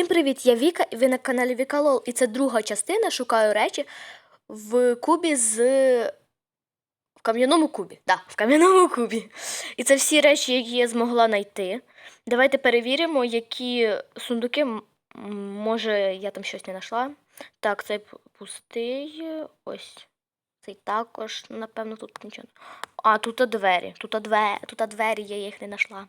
Всім привіт! Я Віка, і ви на каналі Вікалол. І це друга частина. Шукаю речі в кубі з. В кам'яному кубі. Да, в кам'яному кубі. І це всі речі, які я змогла знайти. Давайте перевіримо, які сундуки. Може, я там щось не знайшла. Так, цей пустий. Ось. Цей також, напевно, тут нічого. А, тут двері. Тут двері, тут двері, я їх не знайшла.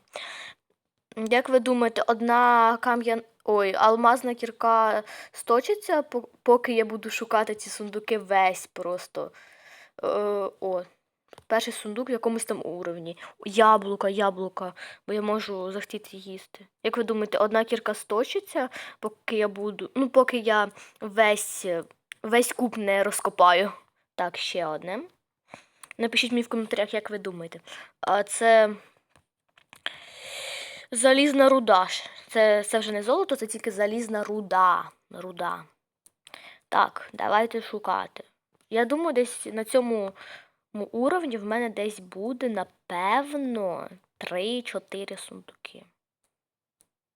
Як ви думаєте, одна кам'ян. Ой, алмазна кірка сточиться, поки я буду шукати ці сундуки весь просто. Е, о, перший сундук в якомусь там уровні. Яблука, яблука, бо я можу захотіти їсти. Як ви думаєте, одна кірка сточиться, поки я буду. Ну, поки я весь, весь куб не розкопаю. Так, ще одне. Напишіть мені в коментарях, як ви думаєте. А це. Залізна руда. Це, це вже не золото, це тільки залізна руда. Руда. Так, давайте шукати. Я думаю, десь на цьому уровні в мене десь буде, напевно, 3-4 сундуки.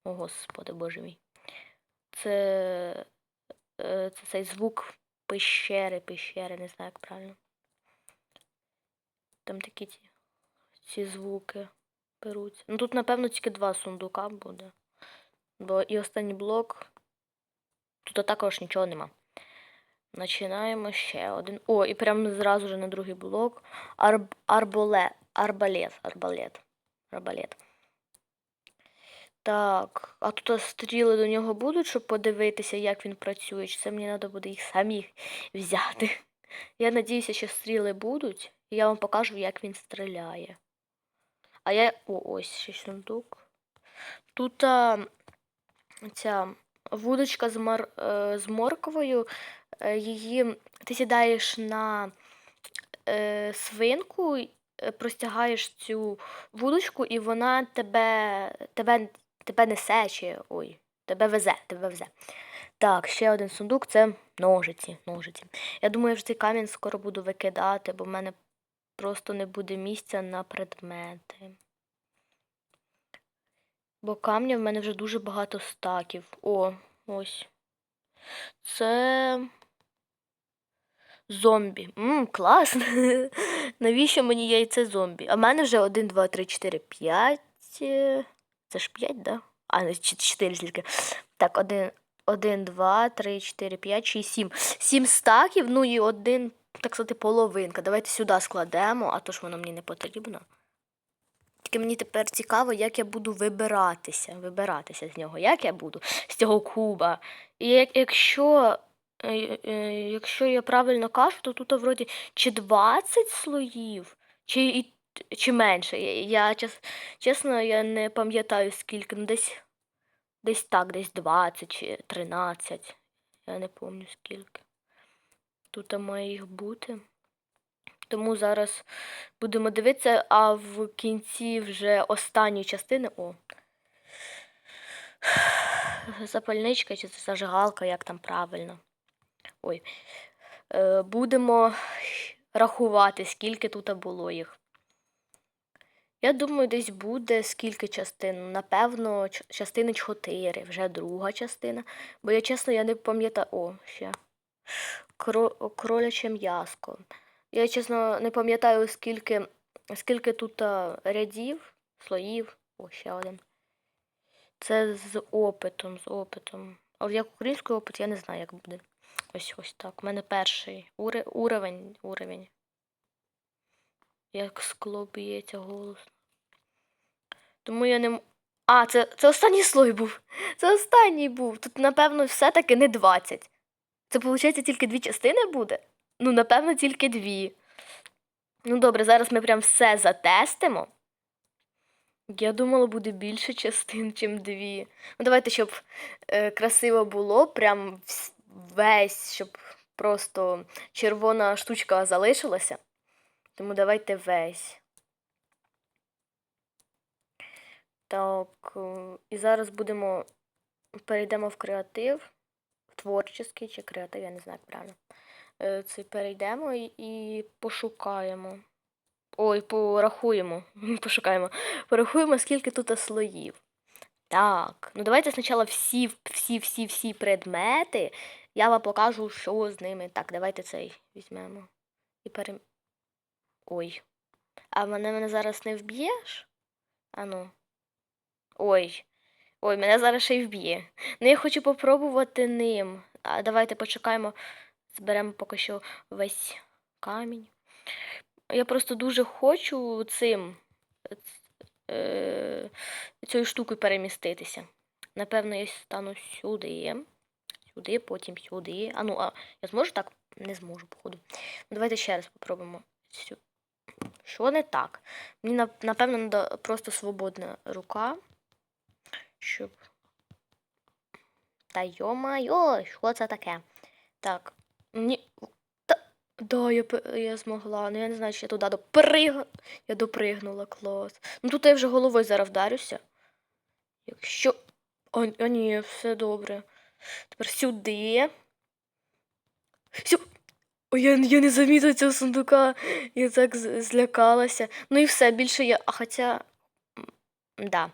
О, господи, боже мій. Це, е, це цей звук пещери, пещери, не знаю, як правильно. Там такі ці, ці звуки беруться. Ну тут, напевно, тільки два сундука буде. Бо і останній блок. Тут також нічого нема. Починаємо ще один. О, і прямо зразу ж на другий блок. Арб... Арболе... Арбалет. Арбалет. Арбалет. Так, а тут стріли до нього будуть, щоб подивитися, як він працює. Чи це мені треба буде їх самі взяти. Я надіюся, що стріли будуть, і я вам покажу, як він стріляє. А я. О, ось ще сундук. Тут а, ця вудочка з, мор... е, з морквою. е, Її ти сідаєш на е, свинку, е, простягаєш цю вудочку, і вона тебе, тебе, тебе несе, чи ой, тебе везе, тебе везе. Так, ще один сундук це ножиці. ножиці. Я думаю, я вже цей камінь скоро буду викидати, бо в мене просто не буде місця на предмети. Бо камня в мене вже дуже багато стаків. О, ось. Це. Зомбі. Мм, класно. Навіщо мені яйце зомбі? А в мене вже 1, 2, 3, 4, 5. е, Це ж 5, да? А, не 4 тільки. Так, 1, 1, 2, 3, 4, 5, 6, 7. 7 стаків, ну і один, так сказати, половинка. Давайте сюди складемо, а то ж воно мені не потрібно. Тільки мені тепер цікаво, як я буду вибиратися, вибиратися з нього. Як я буду з цього куба. І як, якщо, е, е, якщо я правильно кажу, то тут вроді чи 20 слоїв, чи, чи менше. Я, я чесно, я не пам'ятаю скільки, ну десь, десь так, десь 20 чи 13. Я не пам'ятаю скільки. Тут має їх бути. Тому зараз будемо дивитися, а в кінці вже останньої частини. О. Запальничка чи це зажигалка, як там правильно. Ой. Е, будемо рахувати, скільки тут було їх. Я думаю, десь буде скільки частин. Напевно, частини 4, вже друга частина. Бо я чесно, я не пам'ятаю. О, ще. Кро... Кроляче м'яско. Я чесно не пам'ятаю, скільки, скільки тут а, рядів, слоїв. О, ще один. Це з опитом, з опитом. А як український опит, я не знаю, як буде. Ось ось так. У мене перший уре... уровень. уровень. Як скло б'ється голосно. Тому я не. А, це, це останній слой був. Це останній був. Тут, напевно, все-таки не 20. Це, виходить, тільки дві частини буде? Ну, напевно, тільки дві. Ну, добре, зараз ми прям все затестимо. Я думала, буде більше частин, чим дві. Ну, давайте, щоб е, красиво було, прям весь, щоб просто червона штучка залишилася. Тому давайте весь. Так, е, і зараз будемо. Перейдемо в креатив, творчий чи креатив, я не знаю, як правильно. Е, Це перейдемо і, і пошукаємо. Ой, порахуємо. Пошукаємо. Порахуємо, скільки тут слоїв. Так, ну давайте спочатку всі, всі, всі, всі предмети. Я вам покажу, що з ними. Так, давайте цей візьмемо. І перем... Ой. А мене мене зараз не вб'єш? Ану. Ой. Ой, мене зараз ще й вб'є. Ну я хочу попробувати ним. А давайте почекаємо. Зберемо поки що весь камінь. Я просто дуже хочу цим. Е, цією штукою переміститися. Напевно, я стану сюди. Сюди, потім сюди. А ну, а я зможу так? Не зможу, походу. Ну, давайте ще раз попробуємо. Що не так? Мені напевно просто свободна рука. Щоб. Та йо-майо, що це таке? Так. Ні. Та... Да, я, я змогла. Ну я не знаю, чи я туди доприг... Я допригнула, клас. Ну тут я вже головою зараз вдарюся. Якщо. О, о ні, все добре. Тепер сюди. Сю... Ой, я, я не замітила цього сундука. Я так злякалася. Ну і все, більше я. А хоча. Да.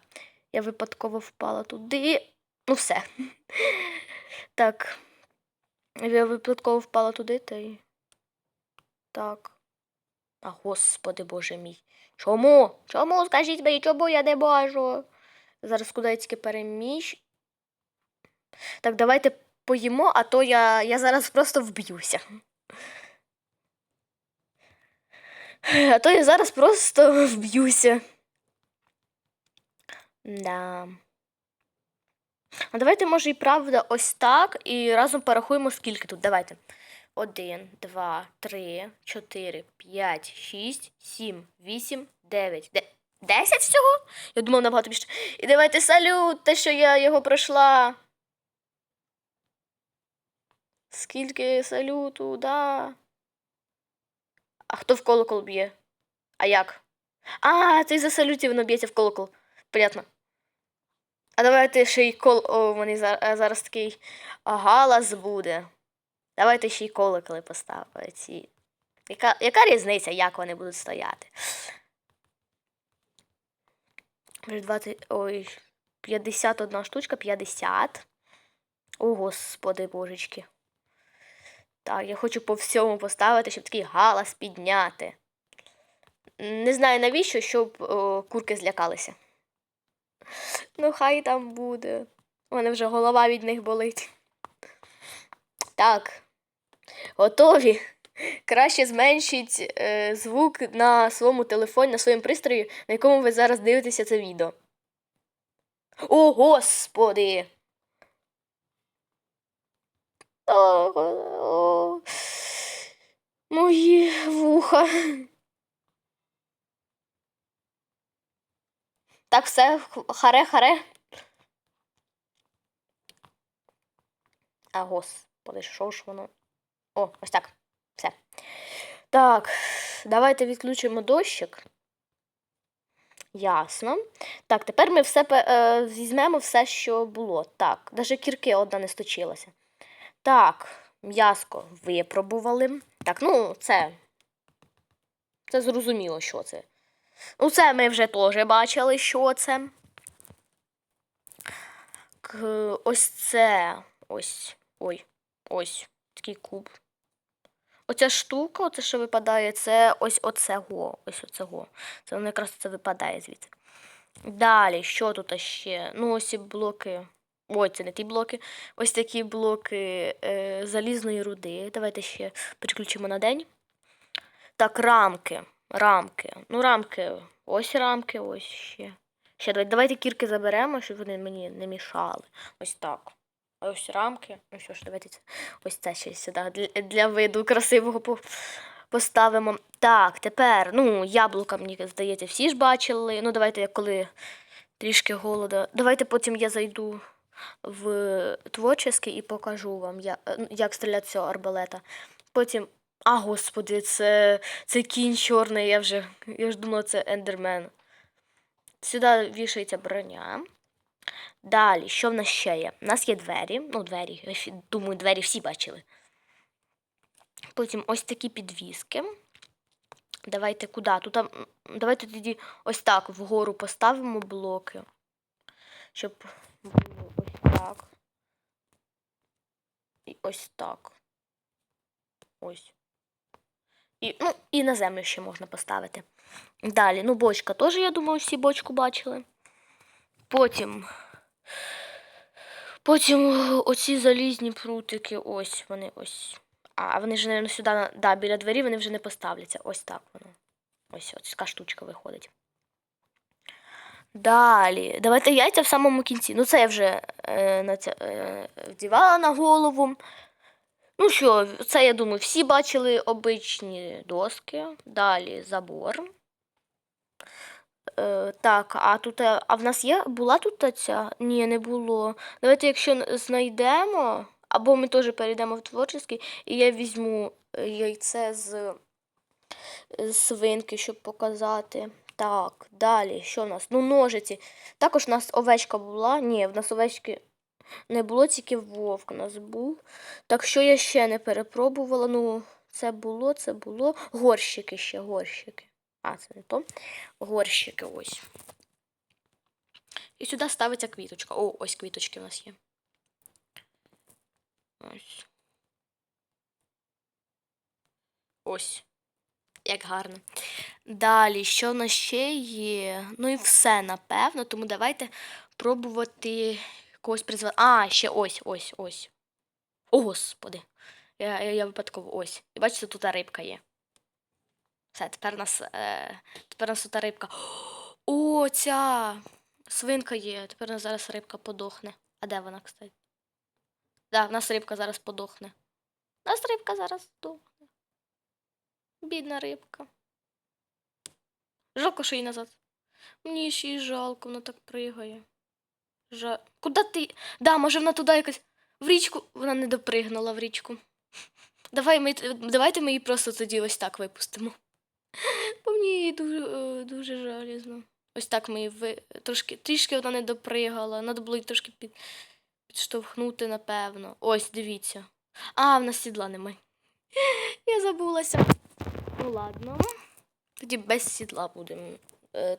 Я випадково впала туди. Ну все. Так. Я випадково впала туди, та й. Так. А господи боже мій. Чому? Чому? Скажіть мені, чому я не можу? Зараз куди я тільки переміщ. Так, давайте поїмо, а то я, я зараз просто вб'юся. А то я зараз просто вб'юся. Да. А давайте, може, і правда, ось так, і разом порахуємо, скільки тут. Давайте. Один, два, три, чотири, п'ять, шість, сім, вісім, дев'ять. Де... Десять всього? Я думала набагато більше. І давайте салют, те, що я його пройшла. Скільки салюту, да. А хто в колокол б'є? А як? А, це за салютів воно б'ється в колокол. Понятно. А давайте ще й кол. О, вони зараз, зараз такий галас буде. Давайте ще й колоколи поставимо. Ці. Яка, яка різниця, як вони будуть стояти? Ой, 51 штучка, 50. О, господи божечки. Так, я хочу по всьому поставити, щоб такий галас підняти. Не знаю навіщо, щоб о, курки злякалися. Ну, хай там буде. У мене вже голова від них болить. Так. Готові. Краще зменшіть е, звук на своєму телефоні, на своєму пристрої, на якому ви зараз дивитеся це відео. О, господи! О, о, мої вуха. Так, все, харе-харе. А, господи, що ж воно? О, ось так. Все. Так, давайте відключимо дощик. Ясно. Так, тепер ми все е, візьмемо все, що було. Так, навіть кірки одна не сточилася. Так, м'яско випробували. Так, ну, це. Це зрозуміло, що це. Ну, це ми вже теж бачили, що це. Ось це. Ось. Ой. Ось. Такий куб. Оця штука, оце, що випадає, це ось оцего. Ось оцего. Це воно якраз це випадає звідси. Далі, що тут ще? Ну, ось і блоки. Ой, це не ті блоки. Ось такі блоки е, залізної руди. Давайте ще переключимо на день. Так, рамки. Рамки. Ну, рамки. Ось рамки, ось ще. Ще давайте, давайте кірки заберемо, щоб вони мені не мішали. Ось так. Ось рамки. Ну що ж, давайте. Ось це ще сюди для, для виду красивого поставимо. Так, тепер, ну, яблука, мені здається, всі ж бачили. Ну, давайте, коли трішки голода. Давайте потім я зайду в творческий і покажу вам, я- е, як стріляти з цього арбалета. Потім. А, господи, це, це кінь чорний, я вже, я ж думала, це ендермен. Сюди вішається броня. Далі, що в нас ще є? У нас є двері. Ну, двері. я Думаю, двері всі бачили. Потім ось такі підвіски. Давайте куди? Тут, давайте тоді ось так вгору поставимо блоки. щоб було ось так. І ось так. Ось. І, ну, і на землю ще можна поставити. Далі, ну, бочка теж, я думаю, всі бочку бачили. Потім. Потім оці залізні прутики, ось вони ось. А вони ж, мабуть, сюди, да, біля двері вони вже не поставляться. Ось так воно. Ось ось така штучка виходить. Далі. Давайте яйця в самому кінці. Ну, це я вже е, на це, е, вдівала на голову. Ну що, це, я думаю, всі бачили обичні доски. Далі забор. Е, так, а тут. е, А в нас є. Була тут ця? Ні, не було. Давайте, якщо знайдемо, або ми теж перейдемо в творчість, і я візьму е, яйце з, свинки, щоб показати. Так, далі, що в нас? Ну, ножиці. Також у нас овечка була. Ні, в нас овечки не було, тільки вовк у нас був. Так що я ще не перепробувала. Ну, це було, це було. Горщики ще, горщики. А, це не то. Горщики ось. І сюди ставиться квіточка. О, ось квіточки у нас є. Ось. Ось. Як гарно. Далі, що в нас ще є? Ну і все, напевно. Тому давайте пробувати когось призвати. А, ще ось, ось, ось. О, господи. Я, я, я випадково ось. І бачите, тут рибка є. Все, тепер нас, е, тепер нас тут рибка. О, ця свинка є. Тепер у нас зараз рибка подохне. А де вона, кстати? Да, в нас рибка зараз подохне. У нас рибка зараз здохне. Бідна рибка. Жалко, що її назад. Мені ще й жалко, вона так пригає. Жа... Куди ти? Да, може вона туди якось. В річку. Вона не допригнула в річку. Давай ми... Давайте ми її просто тоді ось так випустимо. Бо мені дуже, е, дуже жалізно. Ось так ми її ви... трошки, трішки вона не допригала. Треба було її трошки під... підштовхнути, напевно. Ось, дивіться. А, в нас сідла немає. Я забулася. Ну ладно. Тоді без сідла будемо. Е,